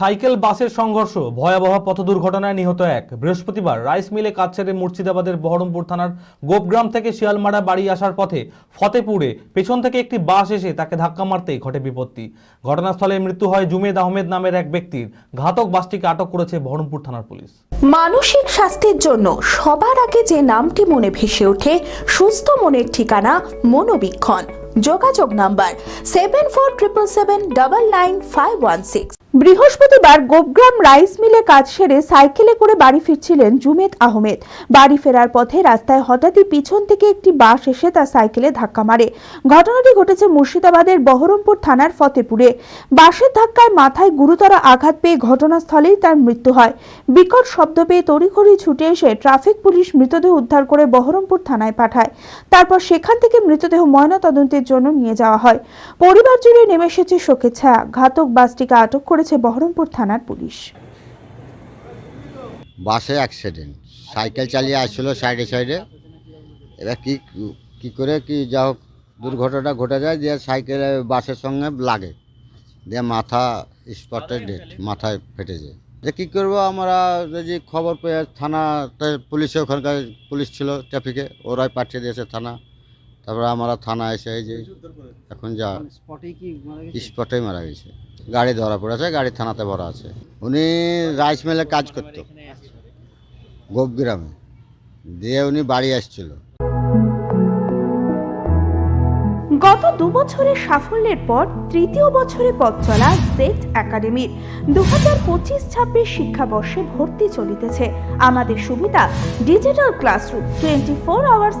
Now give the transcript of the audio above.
Cycle, বাসের সংঘর্ষ, ভয়াবহ পথ দুর্ঘটনায় নিহত এক। বৃহস্পতিবার রাইস মিলে কাজ ছেড়ে মুর্শিদাবাদের বহরমপুর থানার গোপগ্রাম থেকে শিয়ালমারা বাড়ি আসার পথে ফতেপুরে পেছন থেকে একটি বাস এসে তাকে ধাক্কা মারতেই ঘটে বিপত্তি। ঘটনাস্থলে মৃত্যু হয় জুমেদ আহমেদ নামের এক ব্যক্তির। ঘাতক বাসটিকে আটক করেছে বহরমপুর থানার পুলিশ। মানসিক স্বাস্থ্যের জন্য সবার আগে যে নামটি মনে ভেসে ওঠে, সুস্থ মনের ঠিকানা মনোবীক্ষণ। যোগাযোগ number seven four triple seven double nine five one six বৃহস্পতিবার গোপগ্রাম রাইস মিলে কাজ সেরে সাইকেলে করে বাড়ি ফিরছিলেন জুমেদ আহমেদ। বাড়ি ফেরার পথে রাস্তায় হঠাৎই পিছন থেকে একটি বাস এসে তার সাইকেলে ধাক্কা মারে। ঘটনাটি ঘটেছে মুর্শিদাবাদের বহরমপুর থানার ফতেপুরে। বাসের ধাক্কায় মাথায় গুরুতর আঘাত পেয়ে ঘটনাস্থলেই তার মৃত্যু হয়। বিকট শব্দ পেয়ে তড়িঘড়ি ছুটে এসে ট্রাফিক পুলিশ মৃতদেহ উদ্ধার করে বহরমপুর থানায় পাঠায়। তারপর সেখান থেকে মৃতদেহ ময়নাতদন্তের জন্য নিয়ে যাওয়া হয়। পরিবার জুড়ে নেমে এসেছে শোকের ছায়া। ঘাতক বাসটিকে আটক করেছে বহরমপুর থানার পুলিশ। বাসে অ্যাক্সিডেন্ট সাইকেল চালিয়ে আসছিল সাইডে সাইডে। এবার কি কি করে, কি যা হোক দুর্ঘটনা ঘটে যায়, দিয়ে সাইকেলে, বাসের সঙ্গে লাগে। দিয়ে মাথা স্পটে ডেট মাথায় ফেটে যায়। যে কী করব আমরা, যদি খবর পেয়ে থানাতে পুলিশে, ওখানকার পুলিশ ছিল ট্রাফিকে, ওরাই পাঠিয়ে দিয়েছে থানা। তারপরে আমরা থানা এসে এই যে এখন যা স্পটেই কি মারা গেছে? স্পটেই মারা গেছে। গাড়ি ধরা পড়েছে গাড়ি থানাতে ভরা আছে। উনি রাইস মিলে কাজ করতো। গোপগ্রামে দিয়ে উনি বাড়ি আসছিল। গত দু বছরের সাফল্যের পর তৃতীয় বছরে পথ চলা জেট একাডেমির দু হাজার পঁচিশ ছাব্বিশ শিক্ষাবর্ষে ভর্তি চলিতেছে। আমাদের সুবিধা digital classroom twenty four hours